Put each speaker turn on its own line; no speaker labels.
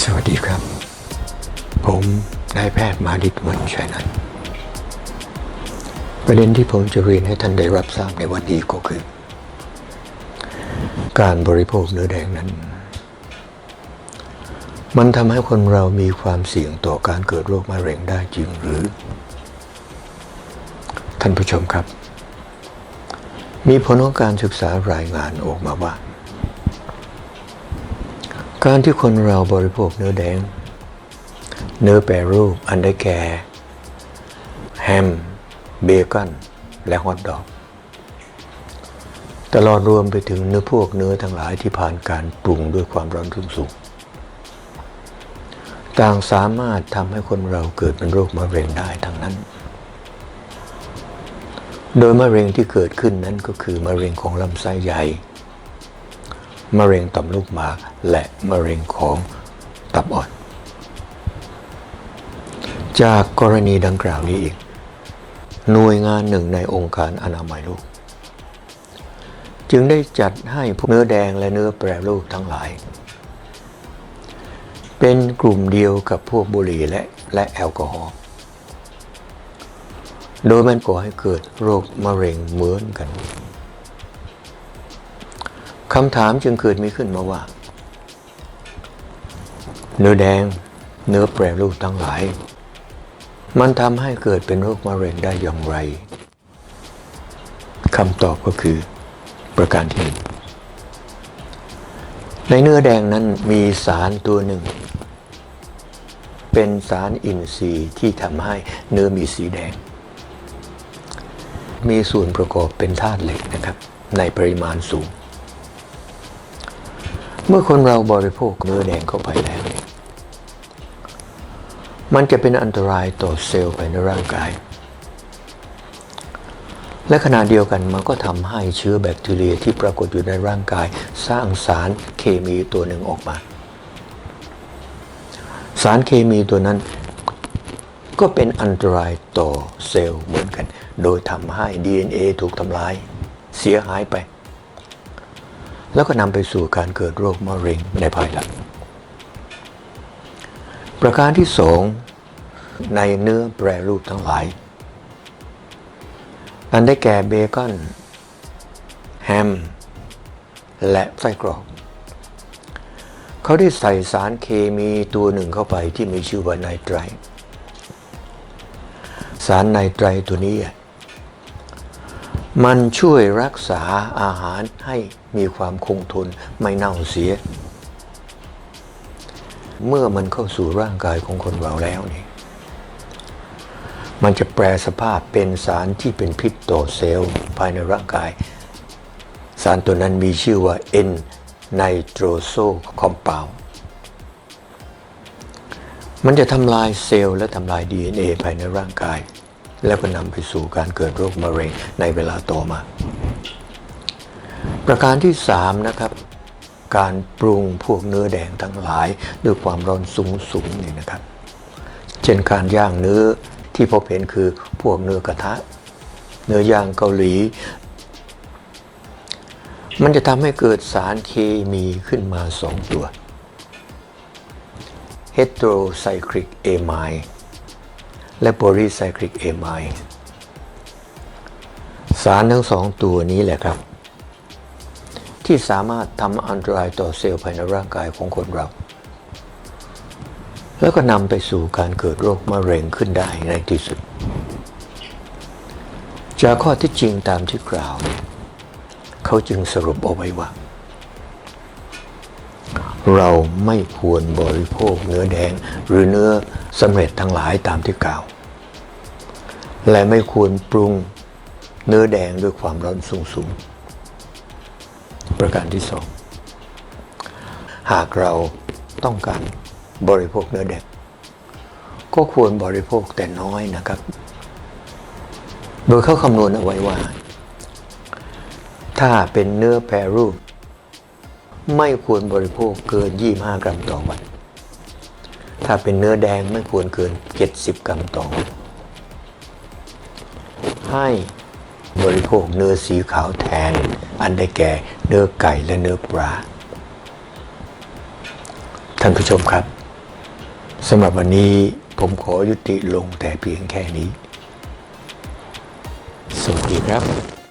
สวัสดีครับ ผมนายแพทย์มาดิตวันชัยนันประเด็นที่ผมจะเรียนให้ท่านได้รับทราบในวันนี้ก็คือ การบริโภคเนื้อแดงนั้น มันทำให้คนเรามีความเสี่ยงต่อการเกิดโรคมะเร็งได้จริงหรือ ท่านผู้ชมครับ มีผลของการศึกษารายงานออกมาว่า การที่คนเราบริโภคเนื้อแดง เนื้อแปรรูปอันได้แก่ แฮม เบคอน และฮอทดอก ตลอดรวมไปถึงเนื้อพวกเนื้อทั้งหลายที่ผ่านการปรุงด้วยความร้อนรุ่งสูง ต่างสามารถทำให้คนเราเกิดเป็นโรคมะเร็งได้ทั้งนั้น โดยมะเร็งที่เกิดขึ้นนั้นก็คือมะเร็งของลำไส้ใหญ่ มะเร็งต่อมลูกหมากและมะเร็งของตับอ่อน จากกรณีดังกล่าวนี้อีก หน่วยงานหนึ่งในองค์การอนามัยโลกจึงได้จัดให้พวกเนื้อแดงและเนื้อแปรรูปทั้งหลาย เป็นกลุ่มเดียวกับพวกบุหรี่และและแอลกอฮอล์โดยมันก่อให้เกิดโรคมะเร็งเหมือนกัน คำถามจึงเกิดมีขึ้นมาว่า เนื้อแดง เนื้อแปรรูปทั้งหลาย มันทำให้เกิดเป็นโรคมะเร็งได้อย่างไรคำตอบก็คือประการที่หนึ่งในเนื้อแดงนั้นมีสารตัวหนึ่ง เป็นสารอินทรีย์ที่ทำให้เนื้อมีสีแดง มีส่วนประกอบเป็นธาตุเหล็กนะครับ ในปริมาณสูง เมื่อคนเราบริโภคเนื้อแดงเข้าไปแล้ว มันจะเป็นอันตรายต่อเซลล์ภายในร่างกาย และขณะเดียวกันมันก็ทำให้เชื้อแบคทีเรียที่ปรากฏอยู่ในร่างกาย สร้างสารเคมีตัวหนึ่งออกมา สารเคมีตัวนั้นก็เป็นอันตรายต่อเซลล์เหมือนกัน โดยทำให้ DNA ถูกทำลาย เสียหายไป แล้วก็นำไปสู่การเกิดโรคมะเร็งในภายหลัง ประการที่สองในเนื้อแปรรูปทั้งหลาย อันได้แก่เบคอน แฮม และไส้กรอก เขาได้ใส่สารเคมีตัวหนึ่งเข้าไปที่มีชื่อว่าไนไตรท์สารไนไตรท์ตัวนี้ มันช่วยรักษาอาหารให้ มีความคงทนไม่เน่าเสีย เมื่อมันเข้าสู่ร่างกายของคนเราแล้วนี่มันจะแปลสภาพเป็นสารที่เป็นพิษต่อเซลล์ภายในร่างกาย สารตัวนั้นมีชื่อว่า N nitroso compound มันจะทำลายเซลล์และทำลาย DNA ภายในร่างกาย แล้วก็นำไปสู่การเกิดโรคมะเร็งในเวลาต่อมา ประการที่3นะครับการปรุงพวกเนื้อแดงทั้งหลายด้วยความร้อนสูงสูงนี่นะครับ เช่นการย่างเนื้อที่พบเห็นคือพวกเนื้อกระทะ เนื้อย่างเกาหลี มันจะทำให้เกิดสารเคมีขึ้นมาสองตัว heterocyclic amide และ polycyclic amide สารทั้งสองตัวนี้แหละครับ ที่สามารถทำอันตรายต่อเซลล์ภายในร่างกายของคนเรา แล้วก็นำไปสู่การเกิดโรคมะเร็งขึ้นได้ในที่สุด จากข้อที่จริงตามที่กล่าว เขาจึงสรุปเอาไว้ว่า เราไม่ควรบริโภคเนื้อแดงหรือเนื้อสำเร็จทั้งหลายตามที่กล่าว และไม่ควรปรุงเนื้อแดงด้วยความร้อนสูงๆ ประการที่สองหากเราต้องการบริโภคเนื้อแดงก็ควรบริโภคแต่น้อยนะครับ โดยเขาคำนวณเอาไว้ว่า ถ้าเป็นเนื้อแปรรูป ไม่ควรบริโภคเกิน 25 กรัมต่อวัน ถ้าเป็นเนื้อแดงไม่ควรเกิน 70 กรัมต่อวันให้ บริโภคเนื้อสีขาวแทน อันได้แก่เนื้อไก่และเนื้อปลา ท่านผู้ชมครับสำหรับวันนี้ผมขอยุติลงแต่เพียงแค่นี้ สวัสดีครับ